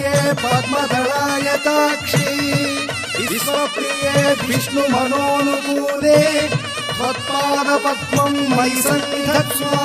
పద్మదళాయ పద్మదళాయ తాక్షి విశ్వప్రియే విష్ణు మనోనుకూలే త్వత్పాద పద్మం మయి సంగత్స్వా